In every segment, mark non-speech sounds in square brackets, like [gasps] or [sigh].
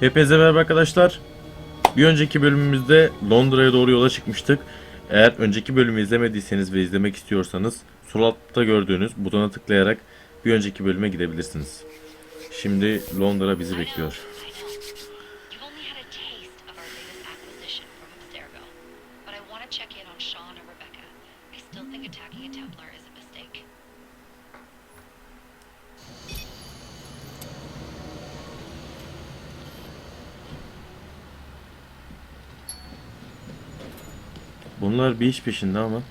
Hepinize merhaba arkadaşlar. Bir önceki bölümümüzde Londra'ya doğru yola çıkmıştık. Eğer önceki bölümü izlemediyseniz ve izlemek istiyorsanız sol altta gördüğünüz butona tıklayarak bir önceki bölüme gidebilirsiniz. Şimdi Londra bizi bekliyor. Bunlar bir iş peşinde ama.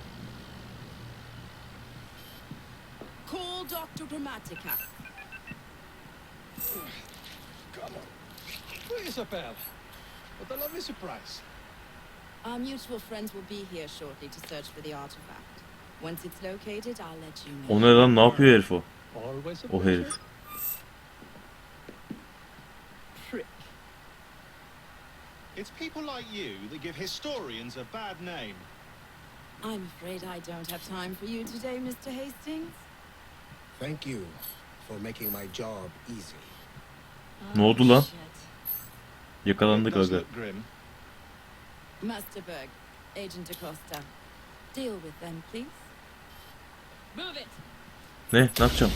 Call Dr. Grammatica. Come on. Wait, Isabel. What a lovely surprise. Our mutual friends will be here shortly to search for the artifact. Once it's located, I'll let you know. O ne lan ne yapıyor herif o? Always a O pleasure. herif. Prick. It's people like you that give historians a bad name. I'm afraid I don't have time for you today, Mr. Hastings. Thank you for making my job easy. Ne oldu lan? shit. Yakalandık aga. look grim. Master Berg, Agent Acosta. Deal with them, please. Move it! Ne? Ne yapacağım?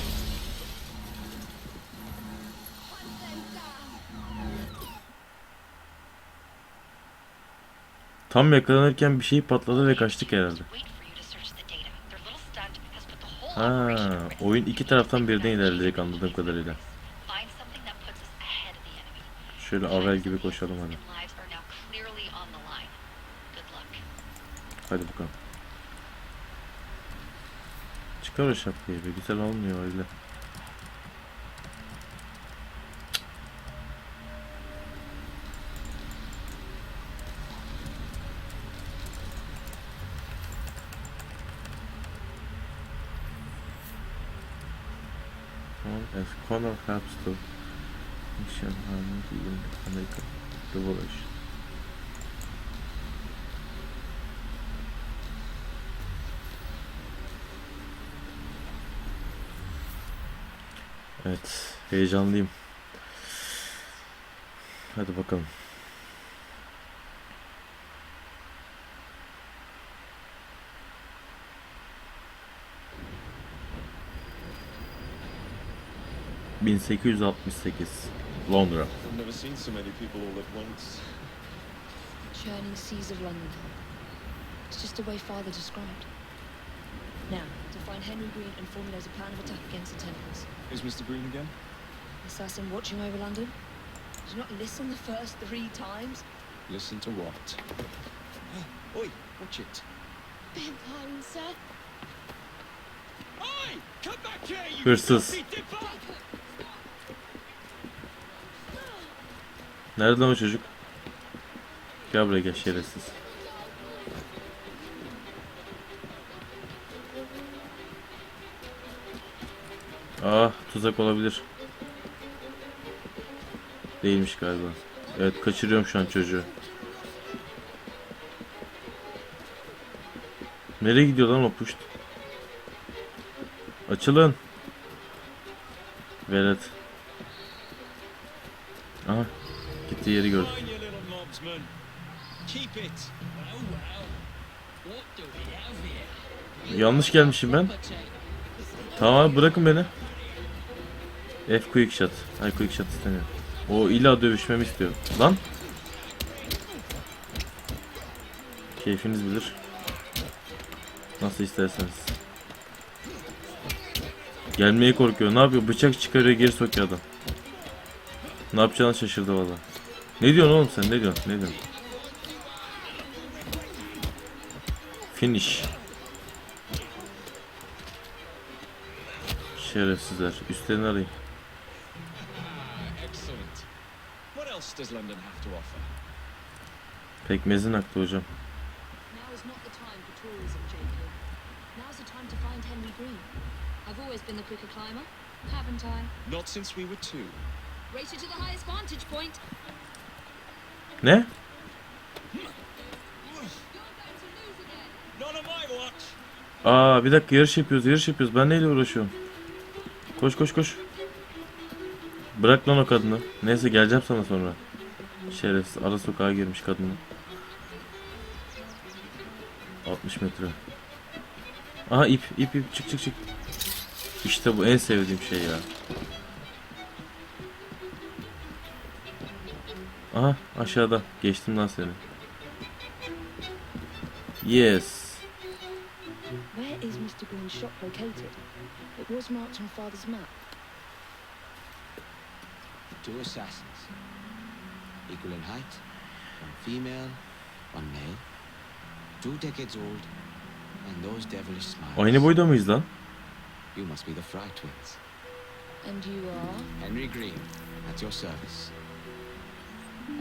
Tam yakalanırken bir şey patladı ve kaçtık herhalde. Ha, oyun iki taraftan birden ilerleyecek anladığım kadarıyla. Şöyle avel gibi koşalım hadi. Hadi bakalım. Çıkar o şapkayı be. Güzel olmuyor öyle. As Connor helps to mission harmony in American Revolution. Evet, heyecanlıyım. Hadi bakalım. ...1868... Londra. I've never seen so many people all at once. churning seas of London. It's just the way Father described. Now, to find Henry Green and formulate a plan of attack against the Templars. Is Mr. Green again? Assassin watching over London? Did you not listen the first three times? Listen to what? [gasps] Oi, watch it. Beg pardon, sir. Oi! Come back here, you Hırsız. Nerede lan o çocuk? Gel buraya gel şerefsiz. Ah tuzak olabilir. Değilmiş galiba. Evet kaçırıyorum şu an çocuğu. Nereye gidiyor lan o puşt? Açılın. Velet. Aha. We have here? Yanlış gelmişim ben. Tamam bırakın beni. F quick shot. Ay quick shot istemiyorum. O illa dövüşmemi istiyor. Lan. Keyfiniz bilir. Nasıl isterseniz. Gelmeye korkuyor. Ne yapıyor? Bıçak çıkarıyor geri sokuyor adam. Ne yapacağını şaşırdı valla. Ne diyorsun oğlum sen? Ne diyorsun? Ne diyorsun? Finish. Şerefsizler. Üstlerini arayın. Ah, excellent. What else does London have to offer? Pekmezin aktı hocam. Now is not the time for tourism, Jacob. Now's the time to find Henry Green. I've always been the quicker climber, haven't I? Not since we were two. Race you to the highest vantage point. Watch. Aa bir dakika yarış yapıyoruz yarış yapıyoruz. Ben neyle uğraşıyorum? Koş koş koş. Bırak lan o kadını. Neyse geleceğim sana sonra. Şerefsiz ara sokağa girmiş kadın. 60 metre. Aha ip ip ip çık çık çık. İşte bu en sevdiğim şey ya. Aha aşağıda. Geçtim lan seni. Yes. Where is Mr. Green's shop located? It was marked on Father's map. Two assassins. Equal in height. One female, one male. Two decades old. And those devilish smiles. Aynı boyda mıyız lan? You must be the Fry twins. And you are? Henry Green, at your service.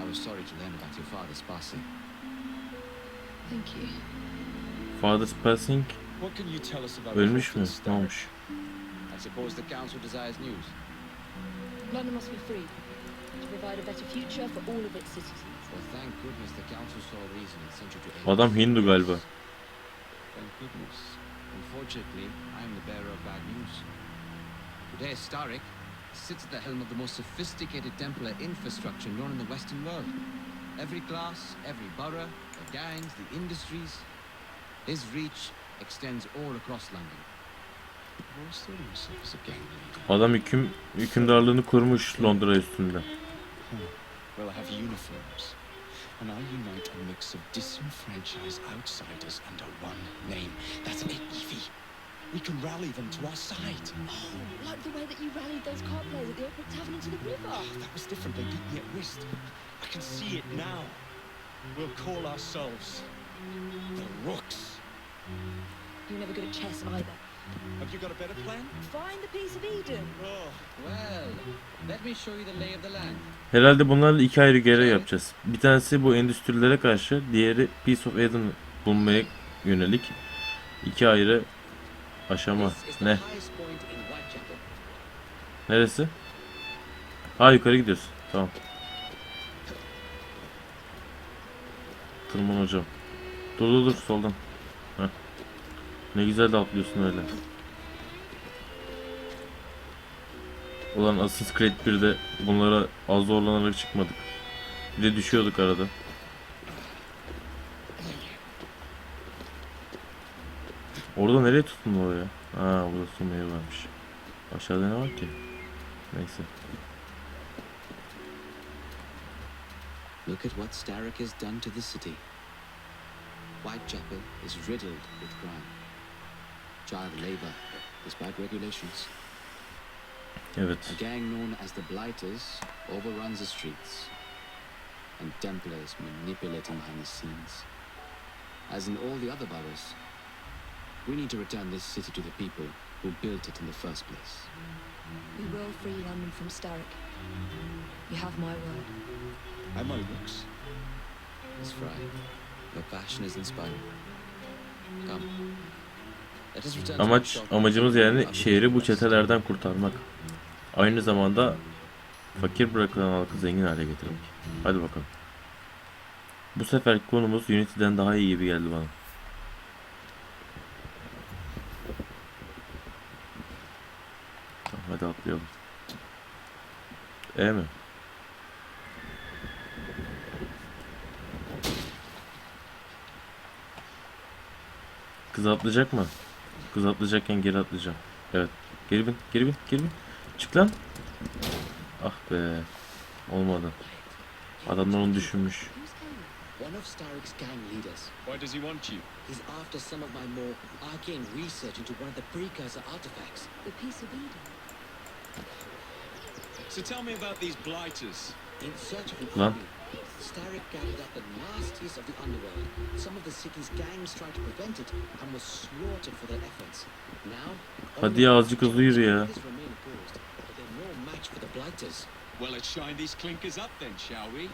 I was sorry to learn about your father's passing. Thank you. Father's passing. What can you tell us about Ölmüş mü? Ne olmuş? I suppose the council desires news. London must be free to provide a better future for all of its citizens. Well, thank goodness the council saw reason and sent you to aid Adam. Hindu galiba. Thank goodness. Unfortunately, I am the bearer of bad news. Today, Starrick sits at the helm of the most sophisticated Templar infrastructure known in the Western world. Every class, every borough, the gangs, the industries. His reach extends all across London. Adam hüküm hükümdarlığını kurmuş Londra üstünde. We'll have uniforms. And I'll unite a mix of disenfranchised outsiders under one name. That's it, Evie. We can rally them to our side. Oh, like the way that you rallied those card players at the Brook Tavern into the river. Oh, that was different. They beat me at whist. I can see it now. We'll call ourselves the Rooks. You're never good at chess either. Have you got a better plan? Find the piece of Eden. Oh, Well, let me show you the lay of the land. Herhalde bunlarla iki ayrı görev yapacağız. Bir tanesi bu endüstrilere karşı, diğeri Piece of Eden bulmaya yönelik. iki ayrı aşama. Ne? Neresi? Ha yukarı gidiyoruz. Tamam. Tırman hocam. Dur dur dur soldan. Heh. Ne güzel de atlıyorsun öyle. Ulan Assassin's Creed 1'de bunlara az zorlanarak çıkmadık. Bir de düşüyorduk arada. Orada nereye tuttun oraya? Ha burada yeri varmış. Aşağıda ne var ki? Neyse. Look at what Starrick has done to the city. Whitechapel is riddled with crime. Child labor, despite regulations. Evet. A gang known as the Blighters overruns the streets. And Templars manipulating behind the scenes. As in all the other boroughs, we need to return this city to the people who built it in the first place. We will free London from Starrick. You have my word. am I Rooks? Miss Fry, your passion is inspiring. Come. Let us return to our Amaç amacımız yani şehri bu çetelerden kurtarmak. Aynı zamanda fakir bırakılan halkı zengin hale getirmek. Hadi bakalım. Bu sefer konumuz Unity'den daha iyi gibi geldi bana. Hadi atlayalım. E mi? Kız atlayacak mı? Kız atlayacakken geri atlayacağım. Evet. Geri bin, geri bin, geri bin. Çık lan. Ah be. Olmadı. Adamlar onu düşünmüş. One of Starrick's gang leaders. Why does he want you? He's after some of my more arcane research into one of the precursor artifacts. The piece of Eden. So tell me about these blighters. In search of an Lan. army, gathered up the nastiest of the underworld. Some of the city's gangs tried to prevent it and was slaughtered for their efforts. Now, Hadi ya, azıcık hızlı yürü ya. His remain opposed, but they're no match for the blighters. Well, let's shine these clinkers up then, shall we?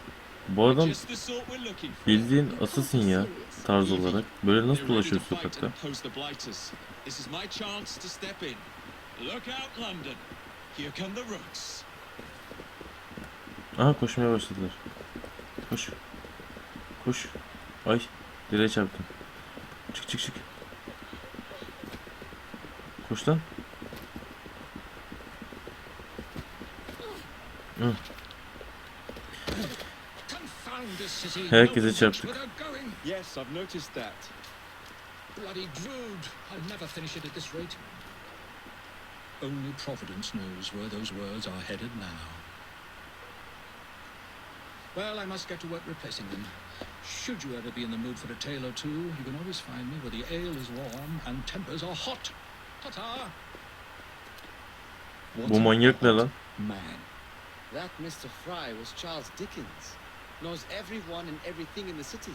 Bu adam Just the sort we're looking for. bildiğin assassin ya tarz olarak. Böyle nasıl We're ready dolaşıyor to fight sokakta? and oppose the blighters. This is my chance to step in. Look out, London. Aha koşmaya başladılar. Koş. Koş. Ay direğe çarptım. Çık çık çık. Koş lan. Hı. Herkese çarptık. Yes, I've noticed that. Bloody Drood. I'll never finish it at this rate. Only Providence knows where those words are headed now. Well, I must get to work replacing them. Should you ever be in the mood for a tale or two, you can always find me where the ale is warm and tempers are hot. Ta-ta! Bu manyak ne lan? Man. That Mr. Fry was Charles Dickens. Knows everyone and everything in the city.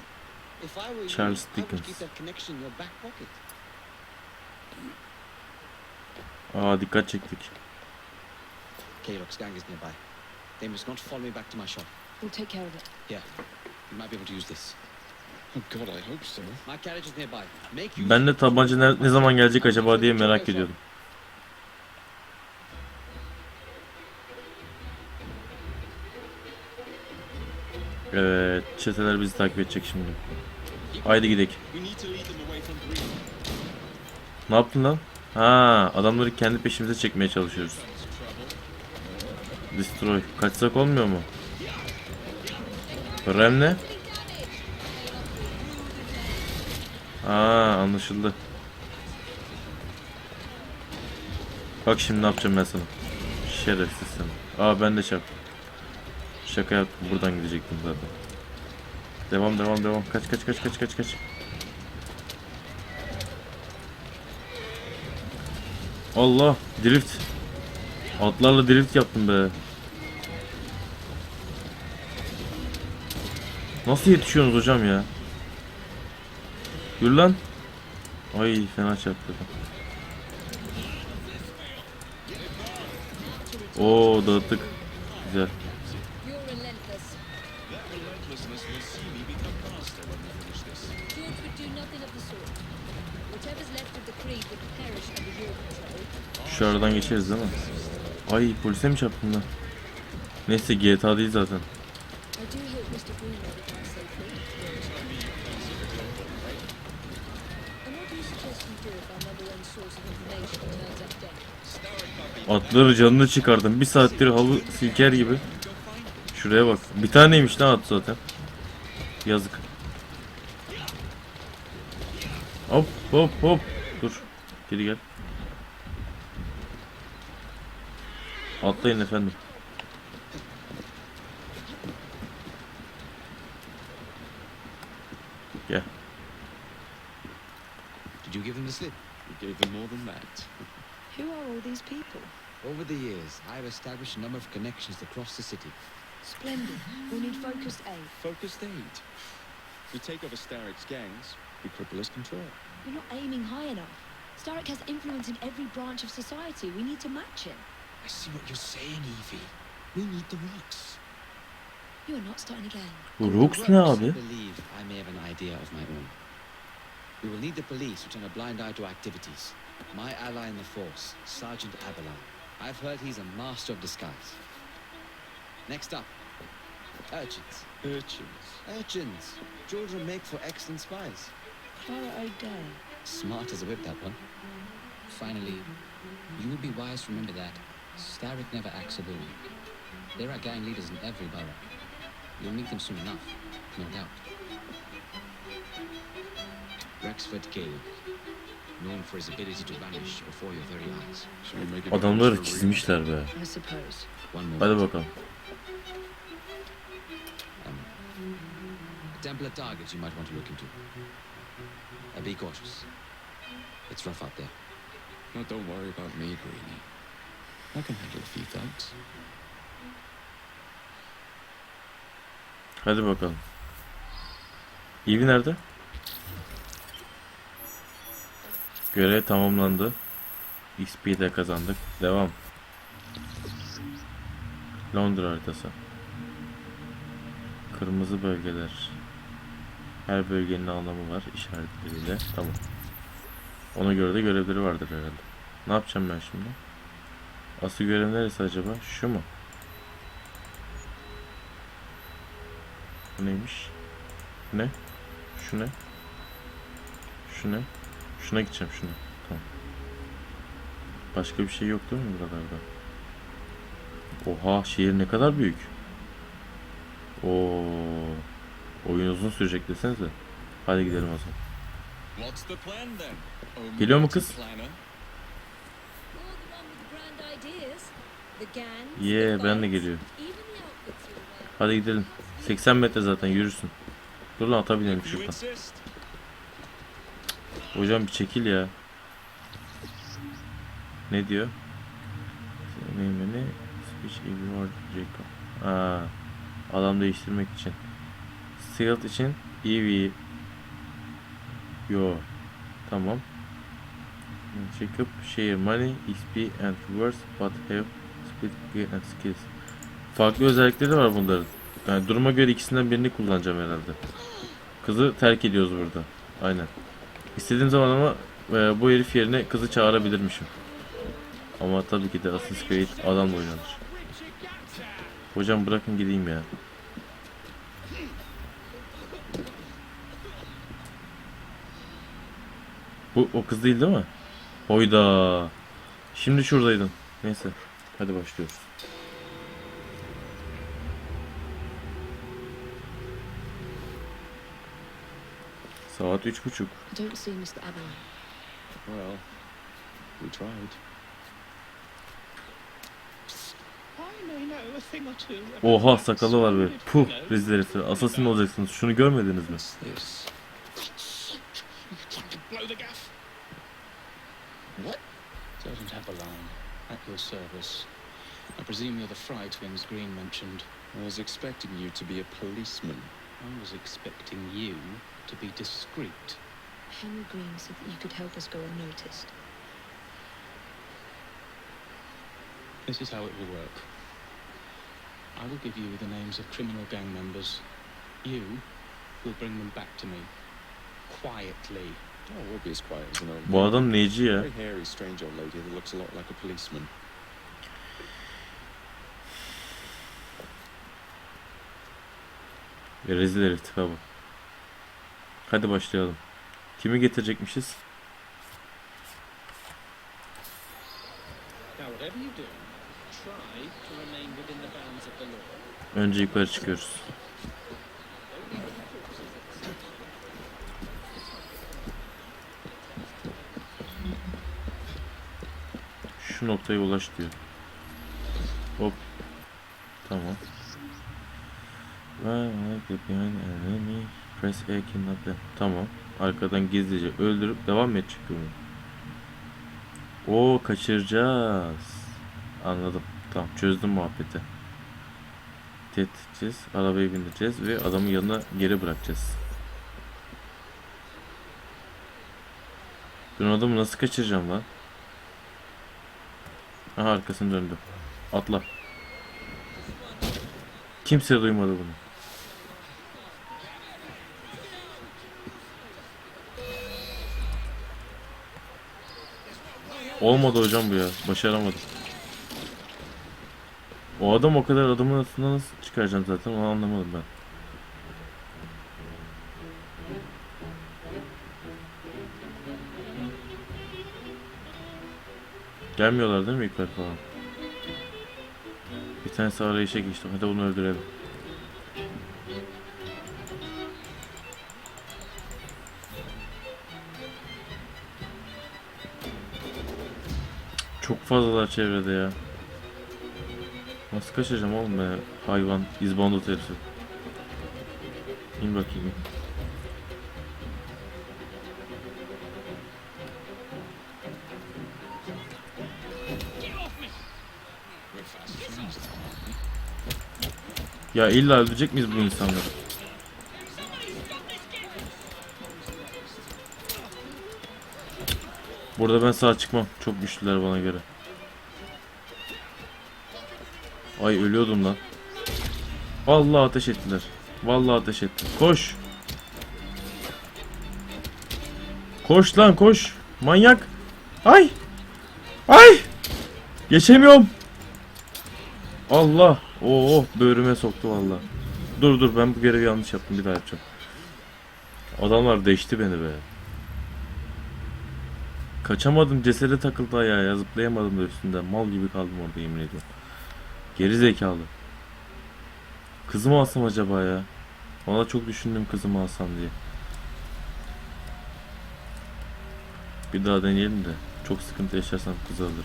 If I were Charles you, I would keep that connection in your back pocket. Aa dikkat çektik. Kaylock's gang is nearby. They must not follow me back to my shop. We'll take care of it. Here, you might be able to use this. Oh God, I hope so. My carriage is nearby. Make use Ben de tabanca ne, ne zaman gelecek acaba diye merak ediyordum. Evet, çeteler bizi takip edecek şimdi. Haydi gidelim. We need to lead them away from Green. Ne yaptın lan? Ha, adamları kendi peşimize çekmeye çalışıyoruz. Destroy. Kaçsak olmuyor mu? Rem ne? Aa, anlaşıldı. Bak şimdi ne yapacağım ben sana. Şerefsiz. Aa ben de şaka. Şaka yaptım. Buradan gidecektim zaten. Devam devam devam. Kaç kaç kaç kaç kaç kaç. Allah drift. Atlarla drift yaptım be. Nasıl yetişiyorsunuz hocam ya? Yürü lan. Ay fena çarptı. Oo dağıttık. Güzel. Şu aradan geçeriz değil mi? Ay polise mi çarptın lan? Neyse GTA değil zaten. Atları canını çıkardım. Bir saattir halı silker gibi. Şuraya bak. Bir taneymiş lan at zaten. Yazık. Hop hop hop. Dur. Geri gel. Atlayın efendim. Gel. Did you give them the slip? We gave them more than that. Who are all these people? Over the years, I have established a number of connections across the city. Splendid. We'll need focused aid. Focused aid. We take over Starrick's gangs, we cripple his control. You're not aiming high enough. Starrick has influence in every branch of society. We need to match him. I see what you're saying, Evie. We need the rocks. You are not starting again. Bu Rooks ne I abi? believe I may have an idea of my own. We will need the police to turn a blind eye to activities. My ally in the force, Sergeant Abelard. I've heard he's a master of disguise. Next up, urchins. Urchins. Urchins. Children make for excellent spies. Clara O'Day. Smart as a whip, that one. Finally, you would be wise to remember that Starrick never acts alone. There are gang leaders in every borough. You'll meet them soon enough, no doubt. Rexford Cave. Known for his ability to vanish before your very eyes. Adamları a çizmişler be. I suppose. One more. Hadi bakalım. Um, a Templar target you might want to look into. Uh, be cautious. It's rough out there. No, don't worry about me, Greenie. I can handle a few thugs. Hadi bakalım. Ivy nerede? Görev tamamlandı. XP kazandık. Devam. Londra haritası. Kırmızı bölgeler. Her bölgenin anlamı var işaretleriyle. Tamam. Ona göre de görevleri vardır herhalde. Ne yapacağım ben şimdi? Asıl görev neresi acaba? Şu mu? Bu neymiş? Ne? Şu ne? Şu ne? Şuna gideceğim şuna. Tamam. Başka bir şey yok değil mi buralarda? Oha şehir ne kadar büyük. Oo. Oyun uzun sürecek desenize. Hadi gidelim o zaman. Geliyor mu kız? Yeah, ben de geliyorum. Hadi gidelim. 80 metre zaten yürürsün. Dur lan ata binelim You şuradan. Hocam bir çekil ya. Ne diyor? Neyimini speech ignore Jacob. Aa, adam değiştirmek için. Stealth için EV. Yo. Tamam. Jacob share money, XP and rewards but have split gear and skills. Farklı özellikleri var bunların. Yani duruma göre ikisinden birini kullanacağım herhalde. Kızı terk ediyoruz burada. Aynen. İstediğim zaman ama e, bu herif yerine kızı çağırabilirmişim. Ama tabii ki de Assassin's Creed adamla oynanır. Hocam bırakın gideyim ya. Bu o kız değil değil mi? Hoyda. Şimdi şuradaydın. Neyse. Hadi başlıyoruz. Saat üç buçuk. I don't see Mr. Avalon. Well, we tried. Oha sakalı var be. Puh rezil herifler. Assassin olacaksınız. Şunu görmediniz mi? What? Sergeant Abalone, at your service. I presume you're the Fry twins Green mentioned. I was expecting you to be a policeman. I was expecting you to be discreet. Henry Green said that you could help us go unnoticed. This is how it will work. I will give you the names of criminal gang members. You will bring them back to me. Quietly. Oh, Bu adam neci ya? Very hairy, strange old lady that looks a lot like a policeman. Ya rezil herif tipe bak. Hadi başlayalım. Kimi getirecekmişiz? Now, whatever you do, try to remain within the bounds of the law. Önce yukarı çıkıyoruz. Şu noktaya ulaş diyor. Hop. Tamam. press A kidnap them. Tamam. Arkadan gizlice öldürüp devam edecek oyun? Oo kaçıracağız. Anladım. Tamam çözdüm muhabbeti. Tehdit edeceğiz. Arabaya bindireceğiz ve adamın yanına geri bırakacağız. Ben o adamı nasıl kaçıracağım lan? Aha arkasını döndü. Atla. Kimse duymadı bunu. Olmadı hocam bu ya. Başaramadım. O adam o kadar adamın arasında nasıl çıkaracağım zaten onu anlamadım ben. Gelmiyorlar değil mi yukarı falan? Bir tanesi arayışa geçti. Hadi onu öldürelim. Çok fazlalar çevrede ya. Nasıl kaçacağım oğlum ben hayvan izbandut herifi. İn bakayım. Ya illa öldürecek miyiz bu insanları? Burada ben sağ çıkmam. Çok güçlüler bana göre. Ay ölüyordum lan. Vallahi ateş ettiler. Vallahi ateş etti. Koş. Koş lan koş. Manyak. Ay. Ay. Geçemiyorum. Allah. Oo böğrüme soktu vallahi. Dur dur ben bu görevi yanlış yaptım bir daha yapacağım. Adamlar deşti beni be. Kaçamadım cesede takıldı ayağa ya zıplayamadım da üstünden mal gibi kaldım orada yemin ediyorum. Geri zekalı. Kızımı alsam acaba ya? Valla çok düşündüm kızımı alsam diye. Bir daha deneyelim de. Çok sıkıntı yaşarsam kızı alırım.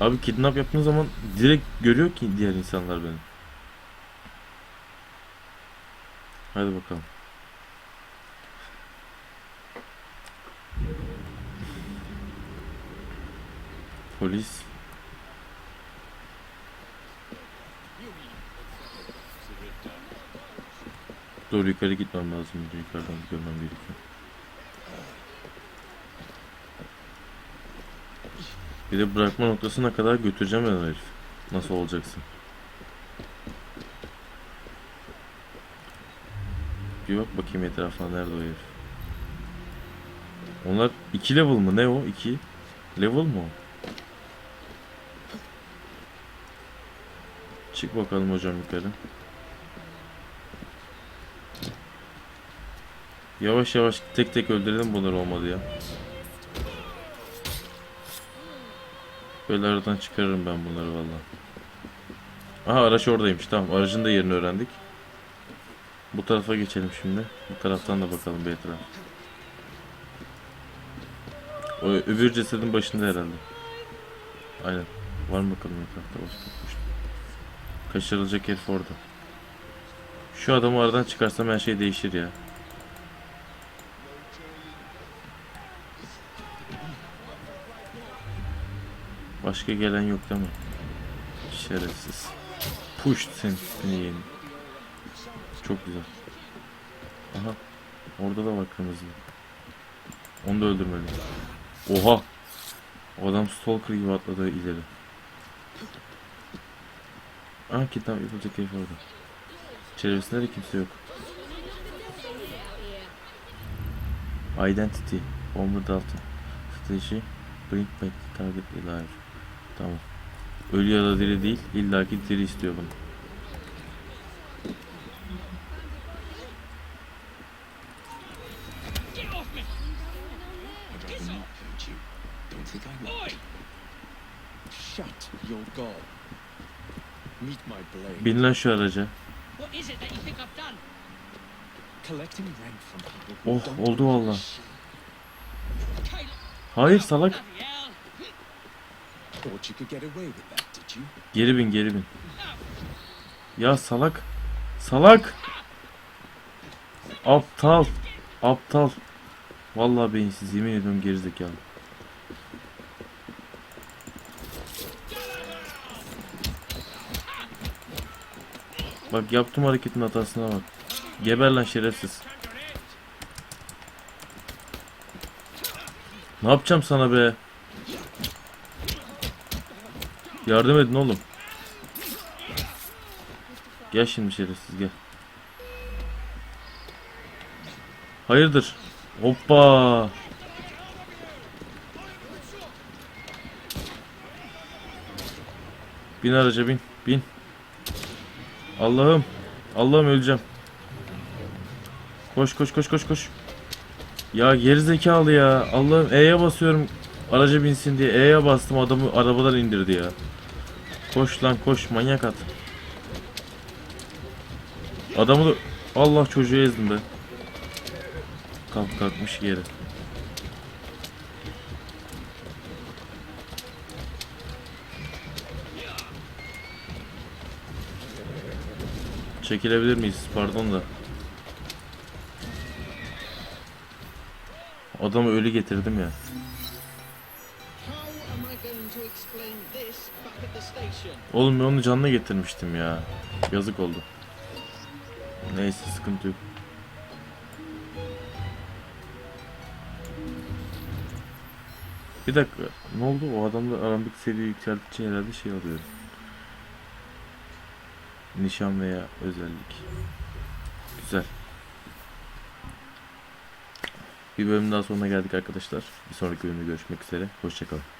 Abi kidnap yaptığın zaman direkt görüyor ki diğer insanlar beni. Hadi bakalım. Polis. Doğru yukarı gitmem lazım. Yukarıdan görmem gerekiyor. Bir de bırakma noktasına kadar götüreceğim ben herif. Nasıl olacaksın? Bir bak bakayım etrafına nerede o herif. Onlar 2 level mı? Ne o? 2 level o? Çık bakalım hocam yukarı. Yavaş yavaş tek tek öldürelim bunları olmadı ya. Böyle aradan çıkarırım ben bunları valla. Aha araç oradaymış tamam aracın da yerini öğrendik. Bu tarafa geçelim şimdi. Bu taraftan da bakalım bir etraf. O öbür cesedin başında herhalde. Aynen. Var mı bakalım etrafta başka? Kaçırılacak herif orada. Şu adamı aradan çıkarsam her şey değişir ya. Başka gelen yok değil mi? Şerefsiz. Push sen seni yeni. Çok güzel. Aha. Orada da var kırmızı. Onu da öldürmeli. Oha. O adam stalker gibi atladı ileri. Aa kidnap yapılacak herif orada. Çevresinde de kimse yok. Identity. Homer Dalton. Strategy. Bring back target alive. Tamam. Ölü ya da diri değil. illaki diri istiyor bunu. Bin lan şu araca. Oh oldu valla. Hayır salak. Bloody hell. Thought you could get away with that, did you? Geri bin geri bin. Ya salak. Salak. Aptal. Aptal. Vallahi beyinsiz yemin ediyorum gerizekalı. Bak yaptığım hareketin hatasına bak. Geber lan şerefsiz. Ne yapacağım sana be? Yardım edin oğlum. Gel şimdi şerefsiz gel. Hayırdır? Hoppa. Bin araca bin. Bin. Allah'ım. Allah'ım öleceğim. Koş koş koş koş koş. Ya geri zekalı ya. Allah'ım E'ye basıyorum. Araca binsin diye E'ye bastım adamı arabadan indirdi ya. Koş lan koş manyak at. Adamı da Allah çocuğu ezdim be. Kalk kalkmış geri. Çekilebilir miyiz? Pardon da. Adamı ölü getirdim ya. Oğlum ben onu canına getirmiştim ya. Yazık oldu. Neyse sıkıntı yok. Bir dakika. Ne oldu? O adamda aramdaki seviye yükseltici herhalde şey alıyor. Nişan veya özellik. Güzel. Bir bölüm daha sonuna geldik arkadaşlar. Bir sonraki bölümde görüşmek üzere. Hoşçakalın.